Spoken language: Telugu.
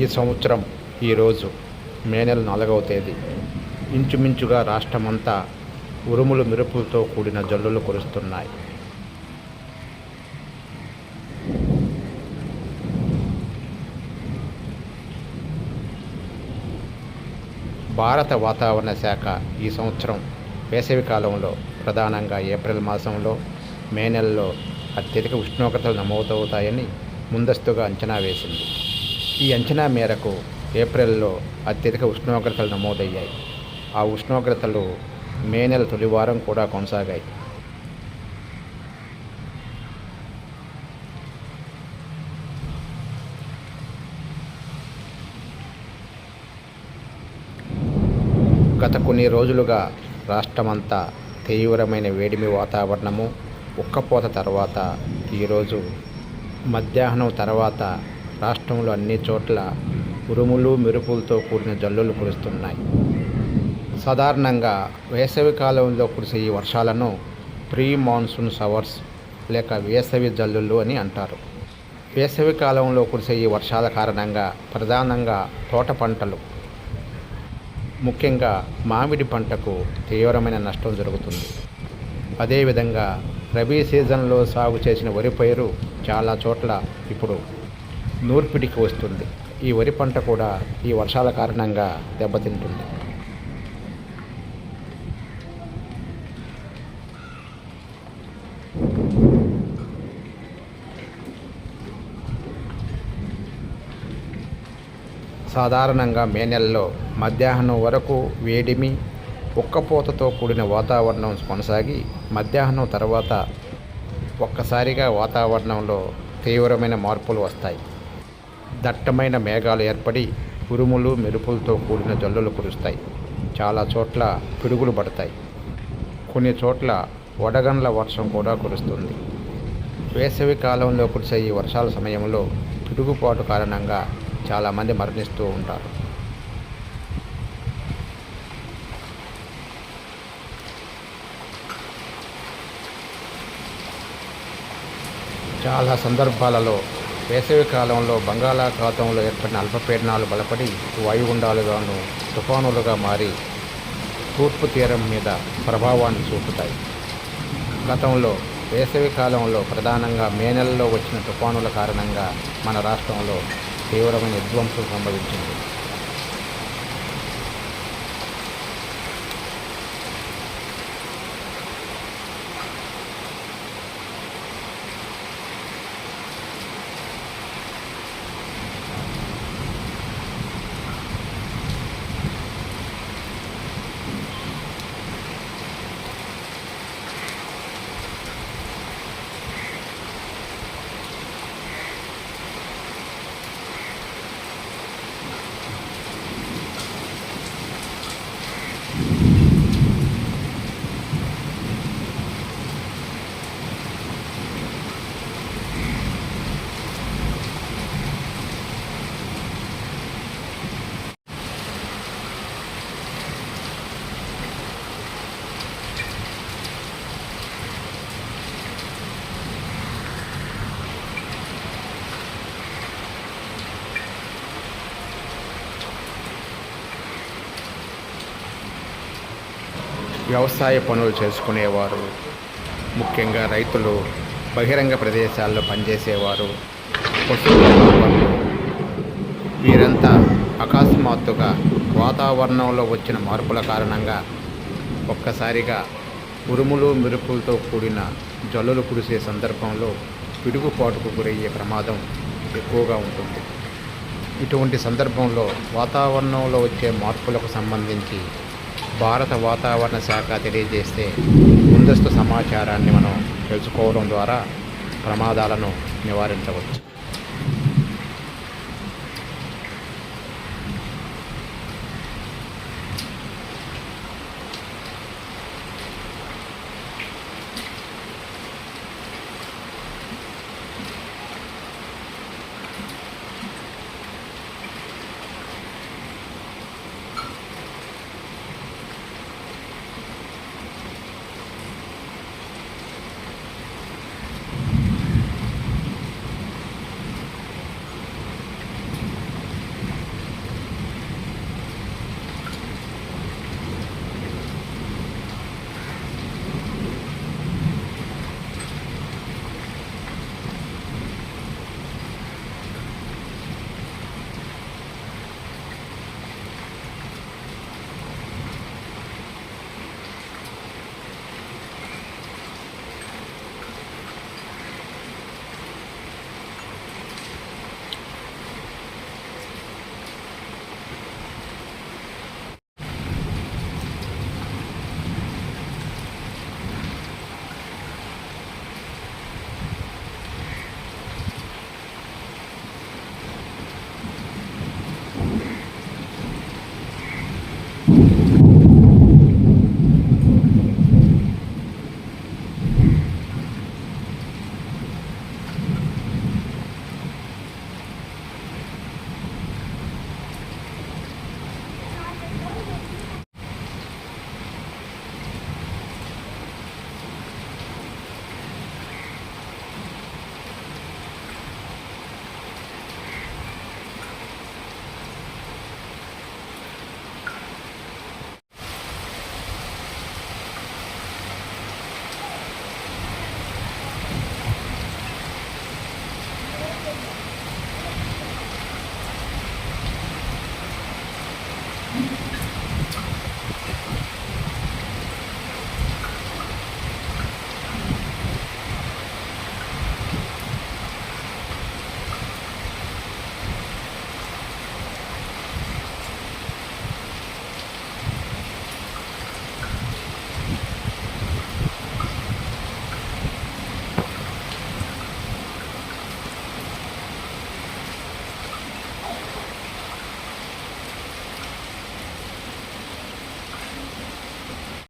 ఈ సంవత్సరం ఈరోజు మే నెల నాలుగవ తేదీ. ఇంచుమించుగా రాష్ట్రమంతా ఉరుములు మెరుపులతో కూడిన జల్లులు కురుస్తున్నాయి. భారత వాతావరణ శాఖ ఈ సంవత్సరం వేసవి కాలంలో ప్రధానంగా ఏప్రిల్ మాసంలో మే నెలలో అత్యధిక ఉష్ణోగ్రతలు నమోదవుతాయని ముందస్తుగా అంచనా వేసింది. ఈ అంచనా మేరకు ఏప్రిల్లో అత్యధిక ఉష్ణోగ్రతలు నమోదయ్యాయి. ఆ ఉష్ణోగ్రతలు మే నెల తొలివారం కూడా కొనసాగాయి. గత కొన్ని రోజులుగా రాష్ట్రమంతా తీవ్రమైన వేడిమి వాతావరణము ఉక్కపోత తర్వాత ఈరోజు మధ్యాహ్నం తర్వాత రాష్ట్రంలో అన్ని చోట్ల ఉరుములు మెరుపులతో కూడిన జల్లులు కురుస్తున్నాయి. సాధారణంగా వేసవి కాలంలో కురిసే ఈ వర్షాలను ప్రీ మాన్సూన్ షవర్స్ లేక వేసవి జల్లులు అని అంటారు. వేసవి కాలంలో కురిసే ఈ వర్షాల కారణంగా ప్రధానంగా తోట పంటలు ముఖ్యంగా మామిడి పంటకు తీవ్రమైన నష్టం జరుగుతుంది. అదేవిధంగా రబీ సీజన్లో సాగు చేసిన వరి పైరు చాలా చోట్ల ఇప్పుడు నూర్పిడికి వస్తుంది. ఈ వరి పంట కూడా ఈ వర్షాల కారణంగా దెబ్బతింటుంది. సాధారణంగా మే నెలలో మధ్యాహ్నం వరకు వేడిమి ఉక్కపోతతో కూడిన వాతావరణం కొనసాగి మధ్యాహ్నం తర్వాత ఒక్కసారిగా వాతావరణంలో తీవ్రమైన మార్పులు వస్తాయి. దట్టమైన మేఘాలు ఏర్పడి ఉరుములు మెరుపులతో కూడిన జల్లులు కురుస్తాయి. చాలా చోట్ల పిడుగులు పడతాయి. కొన్ని చోట్ల వడగండ్ల వర్షం కూడా కురుస్తుంది. వేసవి కాలంలో కురిసే ఈ వర్షాల సమయంలో పిడుగుపాటు కారణంగా చాలామంది మరణిస్తూ ఉంటారు. చాలా సందర్భాలలో వేసవి కాలంలో బంగాళాఖాతంలో ఏర్పడిన అల్పపీడనాలు బలపడి వాయుగుండాలుగాను తుఫానులుగా మారి తూర్పు తీరం మీద ప్రభావాన్ని చూపుతాయి. గతంలో వేసవి కాలంలో ప్రధానంగా మే నెలలో వచ్చిన తుఫానుల కారణంగా మన రాష్ట్రంలో తీవ్రమైన విధ్వంసం సంభవించింది. వ్యవసాయ పనులు చేసుకునేవారు. ముఖ్యంగా రైతులు బహిరంగ ప్రదేశాల్లో పనిచేసేవారు. పశువులు వీరంతా అకస్మాత్తుగా వాతావరణంలో వచ్చిన మార్పుల కారణంగా ఒక్కసారిగా ఉరుములు మెరుపులతో కూడిన జల్లులు కురిసే సందర్భంలో పిడుగుపాటుకు గురయ్యే ప్రమాదం ఎక్కువగా ఉంటుంది. ఇటువంటి సందర్భంలో వాతావరణంలో వచ్చే మార్పులకు సంబంధించి భారత వాతావరణ శాఖ తెలియజేస్తే ముందస్తు సమాచారాన్ని మనం తెలుసుకోవడం ద్వారా ప్రమాదాలను నివారించవచ్చు.